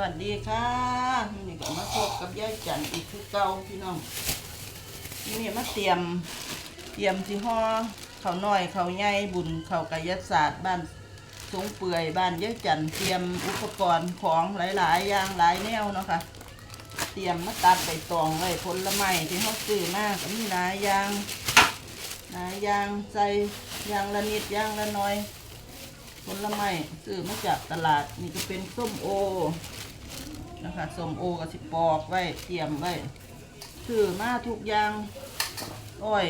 วัสดีค่ะนี่ก็มาพบกับยายจันอีกคือเก่าพี่น้องนี่มาเตรียมเตรียมสิห่อข้าวน้อยเขาใหญ่บุญเขากายศาสตร์บ้านสงเปื่อยบ้านยายจันเตรียมอุปกรณ์ของหลายๆอย่างหลายแนวเนาะค่ะเตรียมมาตัดใบตองไว้ผลไม้ที่เขาซื้อมาก็มีหลายอย่างหลายอย่างใส่อย่างละนิดอย่างละน้อยผลไม้ซื้อมาจากตลาดนี่ก็เป็นส้มโอ นะคะส้มโอกับสิปอกไว้เตรียมไว้ซื้อมาทุกอย่างอ้อย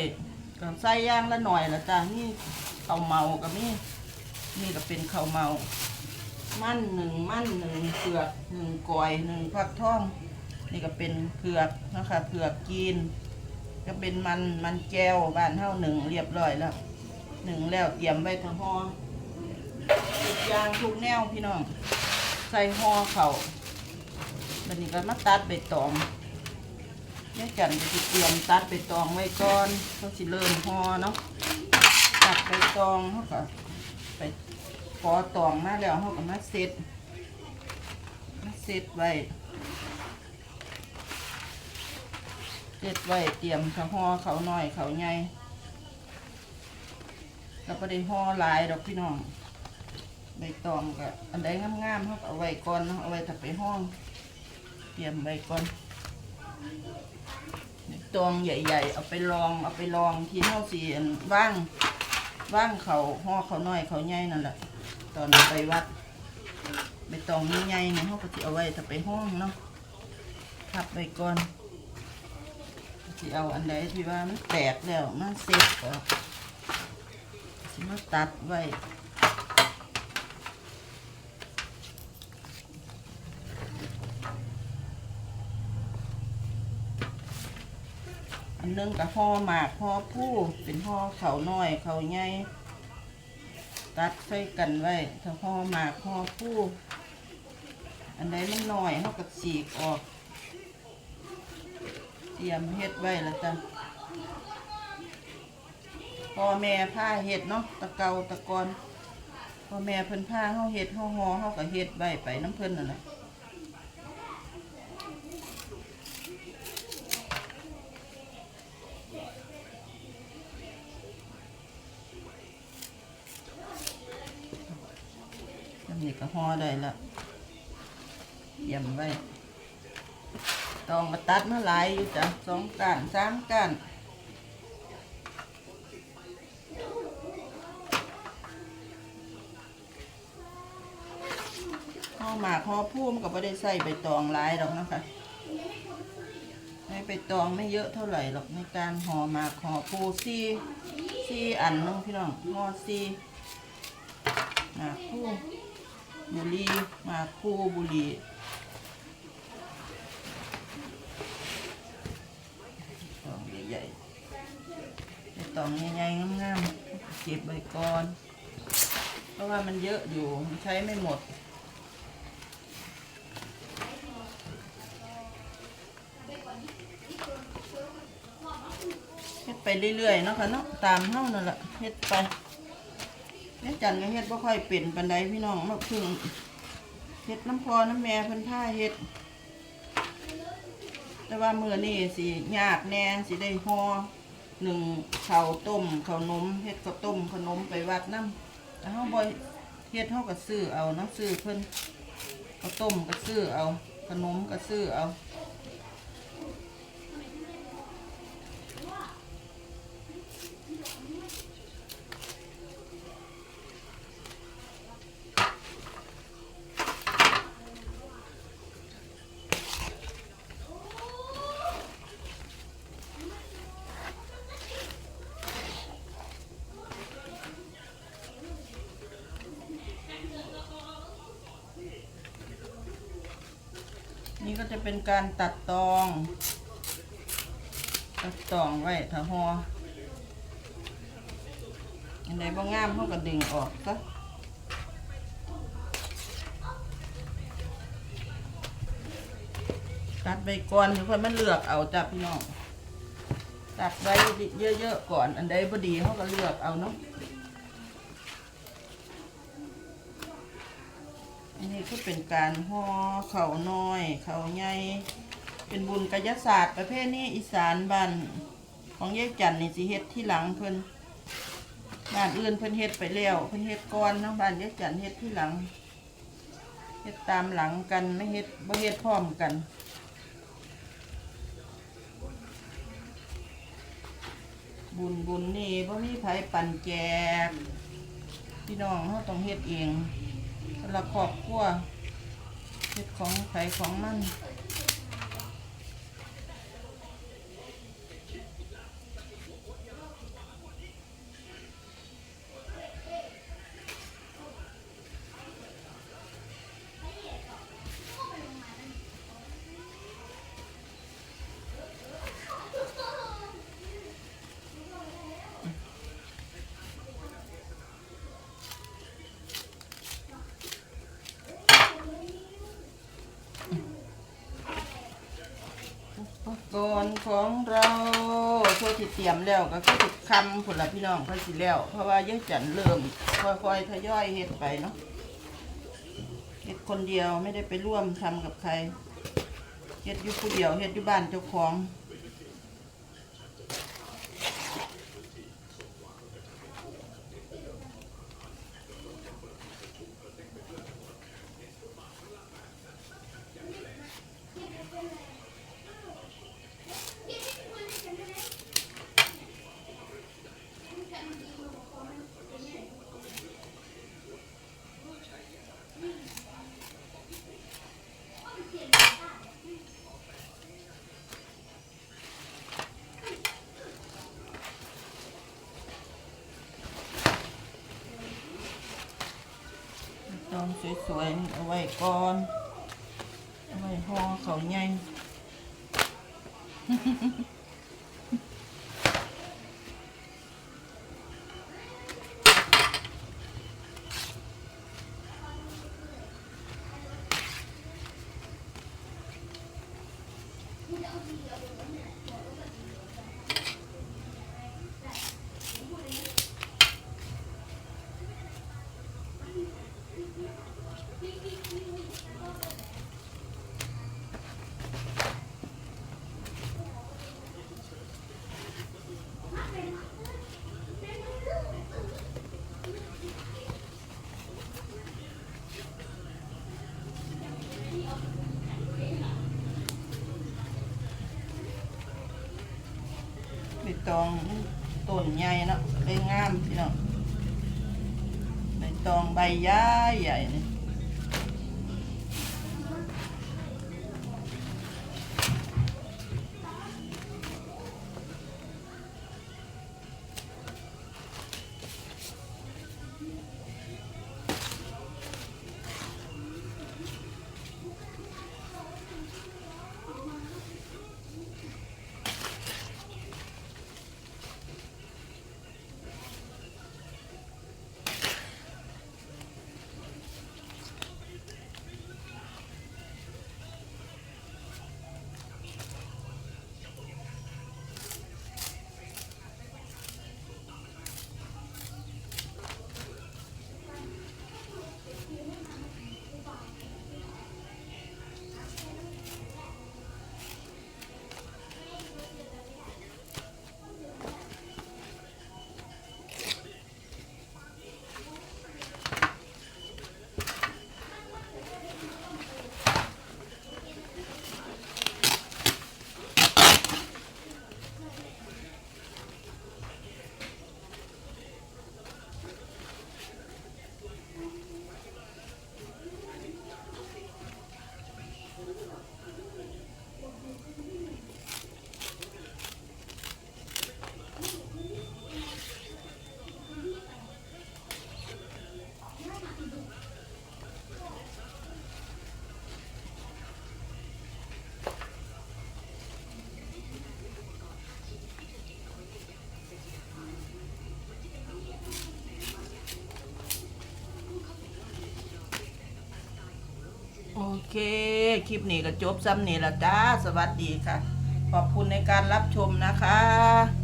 กับใส่ย่างละหน่อยละจ้านี่ข้าวเมากับนี่นี่ก็เป็นข้าวเมา มั่นหนึ่งมั่นหนึ่งเผือกหนึ่งกอยหนึ่งฟักทอง นี่ก็เป็นเผือกนะคะเผือกกินก็เป็นมันมันแก้วบ้านเท่าหนึ่งเรียบร้อยแล้วหนึ่งแล้วเตรียมไว้ทั้งห่อทุกอย่างทุกแนวพี่น้อง ใส่ห่อเข่า บันนี้ก็มาตัดใบตองแม่จันจะเตรียมตัดใบตองไว้ก่อนเขาสิเริ่มห่อเนาะตัดใบตองเขาก็ไปขอตองมาแล้วเขาก็มาเซตมาเซตไว้เซตไว้เตรียมเขาห่อเขาหน่อยเขาใหญ่แล้วก็ได้ห่อหลายดอกพี่น้องใบตองก็อันใดงามๆเขาเอาไว้ก่อนเนาะเอาไว้ถักไปห้อง รียมไว้ก่อนตองใหญ่ๆ เอาไปลองเอาไปลองที่เท่าสีอันว่างว่างเขาห่อเขาน้อยเขาใหญ่นั่นแหละตอนไปวัดใบตองใหญ่ๆเนี่ยเขาก็จะเอาไว้ถักไปห้องเนาะทับไว้ก่อนสิเอาอันใดที่ว่ามันแตกแล้วมันเสร็จก็สิมาตัดไว้ นึงกับห่อหมากห่อผู้เป็นห่อเขาน้อยเขาใหญ่ตัดใส่กันไว้ถ้าห่อหมากห่อผู้อันใดมันน้อยเขาก็ฉีกออกเตรียมเฮ็ดไว้แล้วจ้ะพ่อแม่ผ้าเฮ็ดเนาะตะเกาตะกอนพ่อแม่เพิ่นผ้าเฮาเฮ็ดเฮาห่อเฮาก็เฮ็ดไว้ไปน้ำเพิ่นนั่นแหละ ก็ห่อได้แล้วเยี่ยมไว้ต้องมาตัดมาหลายอยู่จ้ะสองก้านสามก้านห่อหมากห่อพุ่มนก็ไม่ได้ใส่ใบตองหลายหรอกนะคะในใบตองไม่เยอะเท่าไหร่หรอกในการห่อหมากห่อปูซี่ซี่อันเนึงพี่น้องห่อซี่หมากคู่ บุหรีมาคู่บุหรีตองใหญ่ๆไอ้ตองใหญ่ๆงามๆเก็บไว้ก่อน เพราะว่ามันเยอะอยู่ใช้ไม่หมดเฮ็ดไปเรื่อยๆเนาะค่ะเนาะตามเฮานั่นแหละเฮ็ดไป แม่จันก็เฮ็ดบ่ค่อยเป็นปานใดพี่น้องมาพึ่งเฮ็ดน้ำพอน้ำแม่เพิ่นพาเฮ็ด แต่ว่ามือนี้สิยากแน่สิได้ห่อหนึ่งข้าวต้มข้าวนมเฮ็ดข้าวต้มขนมไปวัดนํแต่เฮาบ่เฮ็ดเฮาก็ซื้อเอานาะซื้อเพิ่นข้าวต้มก็ซื้อเอาขนมก็ซื้อเอา นี่ก็ จะเป็นการตัดตอง ตัดตองไว้ถ้าหออันไหนบ่งามเขาก็ดึงออกซะตัดใบก่อนเพื่อมันเลือกเอาจ้ะพี่น้อง ตัดไว้เยอะๆก่อน อันใดบ่ดีเขาก็เลือกเอาเนาะ อันนี้คือเป็นการห่อเขาน้อย เขาใหญ่เป็นบุญกายศาสตร์ประเภทนี้อีสานบ้านของยายจันนี่สิเฮ็ดที่หลังเพิ่นบ้านอื่นเพิ่นเฮ็ดไปแล้วเพิ่นเฮ็ดก่อนเนาะบ้านยายจันเฮ็ดที่หลังเฮ็ดตามหลังกันไม่เฮ็ดบ่เฮ็ดพร้อมกันบุญบุญนี่บ่มีไผปั่นแจกพี่น้องเขาต้องเฮ็ดเอง แต่ละครอบครัวเฮ็ดของไผของมัน ของเราโชว์ที่เตรียมแล้วก็คือสิคำผลละพี่น้องค่อยสิแล้ว เพราะว่ายังจันเริ่มค่อยๆทยอยเฮ็ดไปเนาะเฮ็ดคนเดียวไม่ได้ไปร่วมทำกับใครเฮ็ดอยู่ผู้เดียวเฮ็ดอยู่บ้านเจ้าของ ตอง สวยๆเอาไว้ก่อนเอาไว้ห่อเขาใหญ่ ตองต้นใหญ่เนาะเลยงามพี่น้องใบตองใบย้ายใหญ่เนี่ย เค คลิปนี้ก็จบซ้ำนี่ละจ้า สวัสดีค่ะ ขอบคุณในการรับชมนะคะ